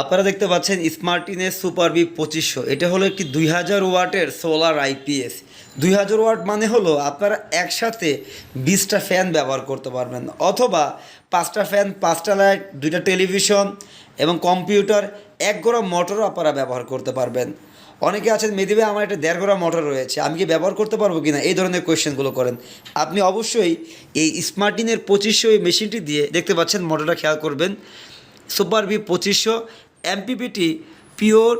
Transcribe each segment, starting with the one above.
আপনারা দেখতে পাচ্ছেন স্মার্টিনের সুপার বি পঁচিশশো। এটা হলো একটি দুই হাজার ওয়াটের সোলার আইপিএস দুই হাজার ওয়াট মানে হলো আপনারা একসাথে বিশটা ফ্যান ব্যবহার করতে পারবেন, অথবা পাঁচটা ফ্যান, পাঁচটা লাইট, দুইটা টেলিভিশন এবং কম্পিউটার, এক গোড়া মোটরও আপনারা ব্যবহার করতে পারবেন। অনেকে আছেন মেদিবে আমার একটা দেড় গোড়া মোটর রয়েছে, আমি কি ব্যবহার করতে পারব কি না এই ধরনের কোয়েশ্চেনগুলো করেন। আপনি অবশ্যই এই স্মার্টিনের পঁচিশশো এই মেশিনটি দিয়ে দেখতে পাচ্ছেন, মোটরটা খেয়াল করবেন। সুপার বি পঁচিশশো MPPT pure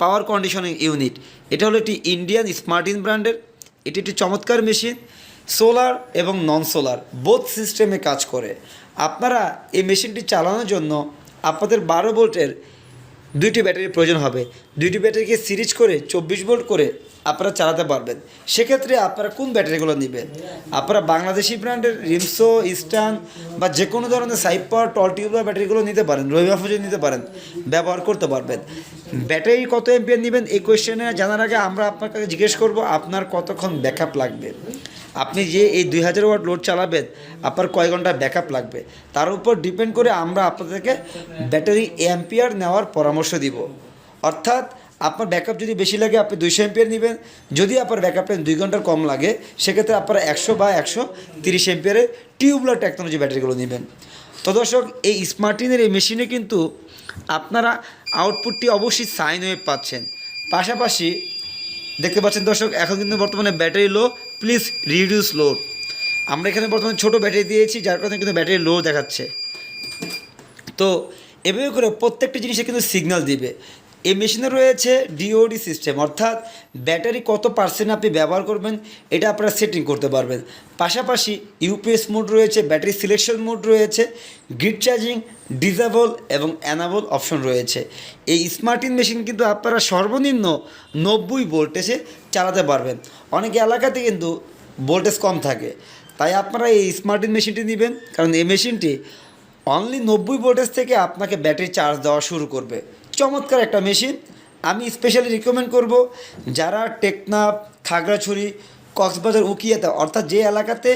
power conditioning unit এটা হলো একটি ইন্ডিয়ান স্মার্টিন ব্র্যান্ডের এটি একটি চমৎকার মেশিন সোলার এবং নন সোলার বোথ সিস্টেমে কাজ করে। আপনারা এই মেশিনটি চালানোর জন্য আপনাদের বারো ভোল্টের দুইটি ব্যাটারির প্রয়োজন হবে। দুইটি ব্যাটারিকে সিরিজ করে, চব্বিশ ভোল্ট করে আপনারা চালাতে পারবেন। সেক্ষেত্রে আপনারা কোন ব্যাটারিগুলো নেবেন? আপনারা বাংলাদেশি ব্র্যান্ডের রিমসো, ইস্টার্ন বা যে কোনো ধরনের সাইপার, টল টিউবলার ব্যাটারিগুলো নিতে পারেন রবিবা ফুজে নিতে পারেন, ব্যবহার করতে পারবেন। ব্যাটারি কত এমপিয়ার নেবেন? এই কোয়েশ্চেনে জানার আগে আমরা আপনার কাছে জিজ্ঞেস করব, আপনার কতক্ষণ ব্যাকআপ লাগবে? আপনি যে এই দুই হাজার ওয়াট লোড চালাবেন, আপনার কয় ঘণ্টা ব্যাকআপ লাগবে? তার উপর ডিপেন্ড করে আমরা আপনাদেরকে ব্যাটারি অ্যাম্পিয়ার নেওয়ার পরামর্শ দিব। অর্থাৎ আপনার ব্যাকআপ যদি বেশি লাগে, আপনি দুইশো এমপিয়ার নেবেন। যদি আপনার ব্যাকআপটা দুই ঘণ্টার কম লাগে, সেক্ষেত্রে আপনারা একশো বা একশো তিরিশ এমপিয়ারের টিউবলার টেকনোলজি ব্যাটারিগুলো নেবেন। তো দর্শক, এই স্মার্টিনের এই মেশিনে কিন্তু আপনারা আউটপুটটি অবশ্যই সাইন ওয়েভ পাচ্ছেন। পাশাপাশি দেখতে পাচ্ছেন দর্শক, এখন কিন্তু বর্তমানে battery low please reduce load আমরা এখানে বর্তমানে ছোটো ব্যাটারি দিয়েছি, যার কারণে কিন্তু ব্যাটারি লো দেখাচ্ছে। তো এভাবে করে প্রত্যেকটা জিনিসে কিন্তু সিগন্যাল দিবে। এই মেশিনে রয়েছে ডিওডি সিস্টেম অর্থাৎ ব্যাটারি কত পার্সেন্ট আপনি ব্যবহার করবেন, এটা আপনারা সেটিং করতে পারবেন। পাশাপাশি ইউপিএস মোড রয়েছে ব্যাটারি সিলেকশন মোড রয়েছে গ্রিড চার্জিং ডিজেবল এবং অ্যানাবল অপশন রয়েছে। এই স্মার্টিন মেশিন কিন্তু আপনারা সর্বনিম্ন নব্বই ভোল্টেজে চালাতে পারবেন। অনেক এলাকাতে কিন্তু ভোল্টেজ কম থাকে। তাই আপনারা এই স্মার্টিন মেশিনটি নেবেন, কারণ এই মেশিনটি অনলি নব্বই ভোল্টেজ থেকে আপনাকে ব্যাটারি চার্জ দেওয়া শুরু করবে। চমৎকার একটা মেশিন। আমি স্পেশালি রিকমেন্ড করব যারা টেকনাফ, খাগড়াছড়ি, কক্সবাজার, উকিয়াতে, অর্থাৎ যে এলাকাতে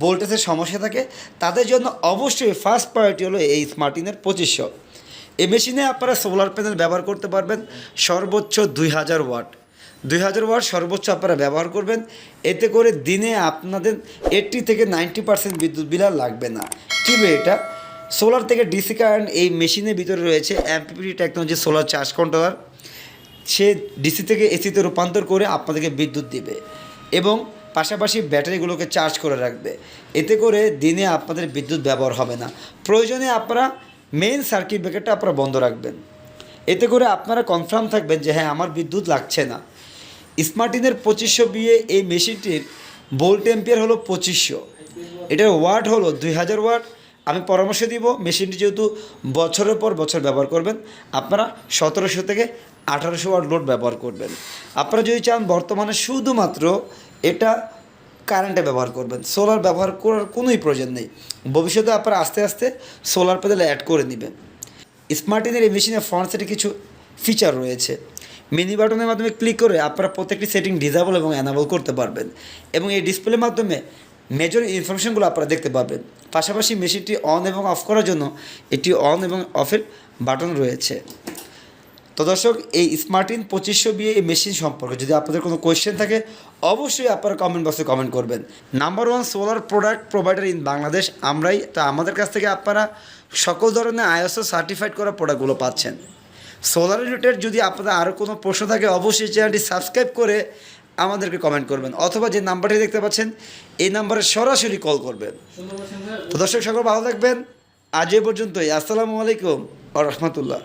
ভোল্টেজের সমস্যা থাকে, তাদের জন্য অবশ্যই ফার্স্ট প্রায়োরিটি হলো এই স্মার্টিনের পঁচিশশো। এই মেশিনে আপনারা সোলার প্যানেল ব্যবহার করতে পারবেন, সর্বোচ্চ দুই হাজার ওয়াট। দুই হাজার ওয়াট সর্বোচ্চ আপনারা ব্যবহার করবেন, এতে করে দিনে আপনাদের এইট্টি থেকে নাইনটি পার্সেন্ট বিদ্যুৎ বিল আর লাগবে না। কী এটা? সোলার থেকে ডিসি কারেন্ট এই মেশিনের ভিতরে রয়েছে MPP technology solar charge controller সে ডিসি থেকে এসিতে রূপান্তর করে আপনাদেরকে বিদ্যুৎ দিবে এবং পাশাপাশি ব্যাটারিগুলোকে চার্জ করে রাখবে। এতে করে দিনে আপনাদের বিদ্যুৎ ব্যবহার হবে না। প্রয়োজনে আপনারা মেইন সার্কিট ব্রেকারটা আপনারা বন্ধ রাখবেন। এতে করে আপনারা কনফার্ম থাকবেন যে হ্যাঁ আমার বিদ্যুৎ লাগছে না। স্মার্টিনের পঁচিশশো বিয়ে এই মেশিনটির ভোল্ট এম্পিয়ার হলো পঁচিশশো। এটার ওয়াট হলো দুই হাজার ওয়াট আমি পরামর্শ দিব, মেশিনটি যেহেতু বছরের পর বছর ব্যবহার করবেন, আপনারা সতেরোশো থেকে আঠারোশো ওয়াট লোড ব্যবহার করবেন। আপনারা যদি চান বর্তমানে শুধুমাত্র এটা কারেন্টে ব্যবহার করবেন সোলার ব্যবহার করার কোনোই প্রয়োজন নেই। ভবিষ্যতে আপনারা আস্তে আস্তে সোলার প্যানেল অ্যাড করে নেবেন। স্মার্টিনের এই মেশিনের ফ্রন্ট সেটে কিছু ফিচার রয়েছে। মিনি বাটনের মাধ্যমে ক্লিক করে আপনারা প্রত্যেকটি সেটিং ডিজাবল এবং অ্যানাবল করতে পারবেন। এবং এই ডিসপ্লের মাধ্যমে মেজর ইনফরমেশনগুলো আপনারা দেখতে পাবেন। পাশাপাশি মেশিনটি অন এবং অফ করার জন্য এটি অন এবং অফের বাটন রয়েছে। তো দর্শক, এই স্মার্টিন পঁচিশশো বিয়ে এই মেশিন সম্পর্কে যদি আপনাদের কোনো কোয়েশ্চেন থাকে, অবশ্যই আপনারা কমেন্ট বক্সে কমেন্ট করবেন। Number one solar product provider in Bangladesh আমরাই। তো আমাদের কাছ থেকে আপনারা সকল ধরনের আইএসও সার্টিফাইড করা প্রোডাক্টগুলো পাচ্ছেন। সোলার রিলেটেড যদি আপনাদের আরও কোনো প্রশ্ন থাকে, অবশ্যই চ্যানেলটি সাবস্ক্রাইব করে আমাদেরকে কমেন্ট করবেন অথবা যে নাম্বারটি দেখতে পাচ্ছেন, এই নাম্বারে সরাসরি কল করবেন। তো দর্শক সকল ভালো থাকবেন। আজ এ পর্যন্তই। আসসালামু আলাইকুম আ রহমতুল্লাহ।